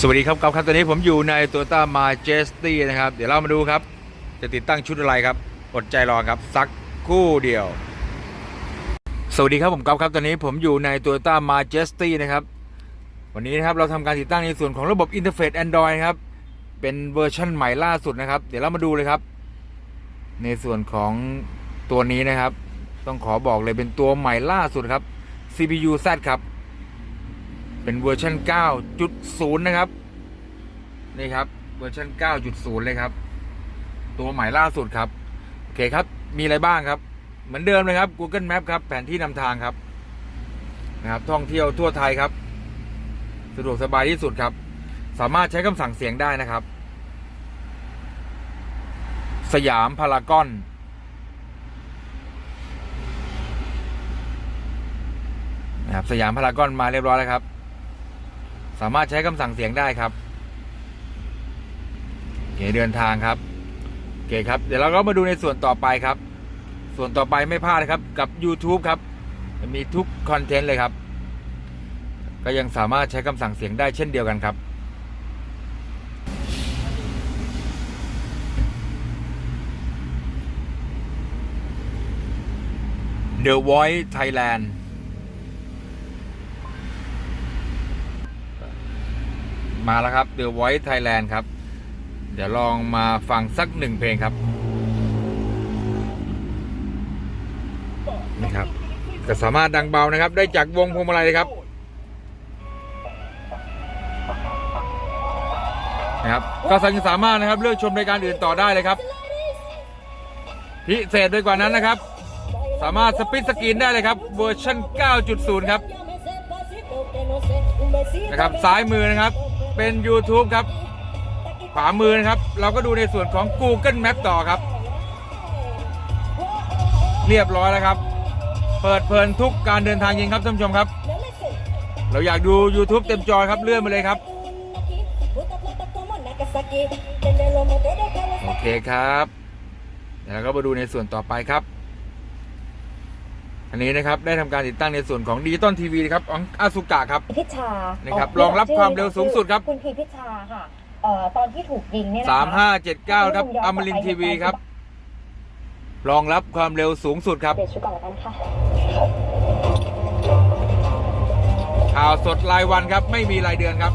สวัสดีครับก๊อฟครับตอนนี้ผมอยู่ใน Toyota Majesty นะครับ เดี๋ยวเรามาดูครับ จะติดตั้งชุดอะไรครับ อดใจรอครับ สักคู่เดียว สวัสดีครับผมก๊อฟครับตอนนี้ผมอยู่ใน Toyota Majesty นะครับ วันนี้นะครับเราทำการติดตั้งในส่วนของระบบอินเทอร์เฟซ Android นะครับ เป็นเวอร์ชันใหม่ล่าสุดนะครับ เดี๋ยวเรามาดูเลยครับ ในส่วนของตัวนี้นะครับ ต้องขอบอกเลยเป็นตัวใหม่ล่าสุดครับ CPU Z ครับ เป็นเวอร์ชัน9.0 นะครับ นี่ครับ เวอร์ชัน9.0 เลยครับ ตัวใหม่ล่าสุดครับ โอเคครับ มีอะไรบ้างครับ เหมือนเดิมเลยครับ Google Map ครับ แผนที่นำทางครับ นะครับ ท่องเที่ยวทั่วไทยครับ สะดวกสบายที่สุดครับ สามารถใช้คำสั่งเสียงได้นะครับ สยามพารากอนนะครับสยามพารากอนมาเรียบร้อยแล้วครับ สามารถใช้คำสั่งเสียงได้ครับเคเดินทางครับโอเคครับ เดี๋ยวเราก็มาดูในส่วนต่อไปครับ ส่วนต่อไปไม่พลาดนะครับกับ YouTube ครับมีทุกคอนเทนต์เลยครับ ก็ยังสามารถใช้คำสั่งเสียงได้เช่นเดียวกันครับ The Voice Thailand มาแล้วครับ The Voice Thailand ครับ เดี๋ยวลองมาฟังสักหนึ่งเพลงครับ นี่ครับก็สามารถดังเบานะครับ ได้จากวงพวงมาลัยเลยครับนะครับ ก็ยังสามารถนะครับเลือกชมรายการอื่นต่อได้เลยครับ พิเศษไปกว่านั้นนะครับ สามารถสปิดสกรีนได้เลยครับ เวอร์ชัน9.0 ครับนะครับซ้ายมือนะครับ เป็น YouTube ครับ ขวามือนะครับ เราก็ดูในส่วนของ Google Map ต่อครับ เรียบร้อยแล้วครับ เปิดเพลินทุกการเดินทางจริงครับท่านผู้ชมครับ เราอยากดู YouTube เต็มจอครับเลื่อนมาเลยครับ โอเคครับเดี๋ยวก็มาดูในส่วนต่อไปครับ อันนี้นะครับได้ทำการติดตั้งในส่วนของดิจิตอลทีวีนะครับของอาสุกะครับพิชานะครับกรองรับความเร็วสูงสุดครับคุณพีพิชาค่ะเอ่อตอนที่ถูกยิงเนี่ยนะคะสามห้าเจ็ดเก้าครับอมรินทีวีครับรองรับความเร็วสูงสุดครับเดี๋ยวชุดก่อนแล้วกันค่ะข่าวสดรายวันครับ ไม่มีรายเดือนครับ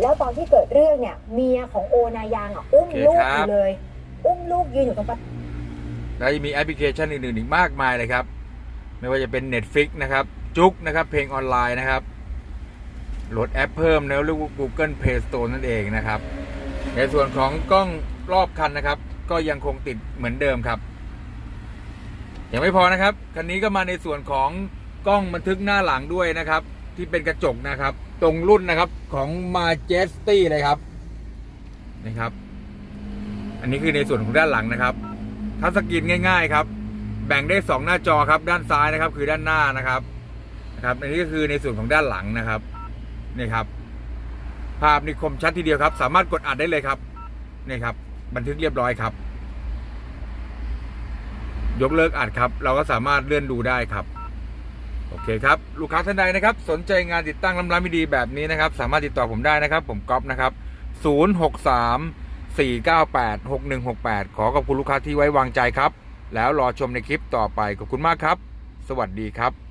แล้วตอนที่เกิดเรื่องเนี่ยเมียของโอนายางอะอุ้มโอเคลูกคอรับยู่เลยอุ้ม ลูกยืนอยู่ตรงประแล้วยังมีแอปพลิเคชันอื่นๆอีกมากมายเลยครับ ไม่ว่าจะเป็น Netflix นะครับ จุกนะครับ เพลงออนไลน์นะครับ โหลดแอปเพิ่มแล้วเรียกว่า Google Play Store นั่นเองนะครับ ในส่วนของกล้องรอบคันนะครับ ก็ยังคงติดเหมือนเดิมครับ ยังไม่พอนะครับ คันนี้ก็มาในส่วนของกล้องบันทึกหน้าหลังด้วยนะครับ ที่เป็นกระจกนะครับ ตรงรุ่นนะครับของ Majesty เลยครับนะครับ อันนี้คือในส่วนของด้านหลังนะครับทัชสกรีนง่าย ๆ ครับ แบ่งได้สองหน้าจอครับ ด้านซ้ายนะครับ คือด้านหน้านะครับนะครับอันนี้ก็คือในส่วนของด้านหลังนะครับนี่ครับ ภาพนี่คมชัดทีเดียวครับ สามารถกดอัดได้เลยครับนี่ครับ บันทึกเรียบร้อยครับ ยกเลิกอัดครับ เราก็สามารถเลื่อนดูได้ครับโอเคครับลูกค้าท่านใดนะครับ สนใจงานติดตั้งลำร้านไม่ดีแบบนี้นะครับ สามารถติดต่อผมได้นะครับ ผมก๊อฟนะครับ 063 498 6168 ขอขอบคุณลูกค้าที่ไว้วางใจครับ แล้วรอชมในคลิปต่อไปขอบคุณมากครับ สวัสดีครับ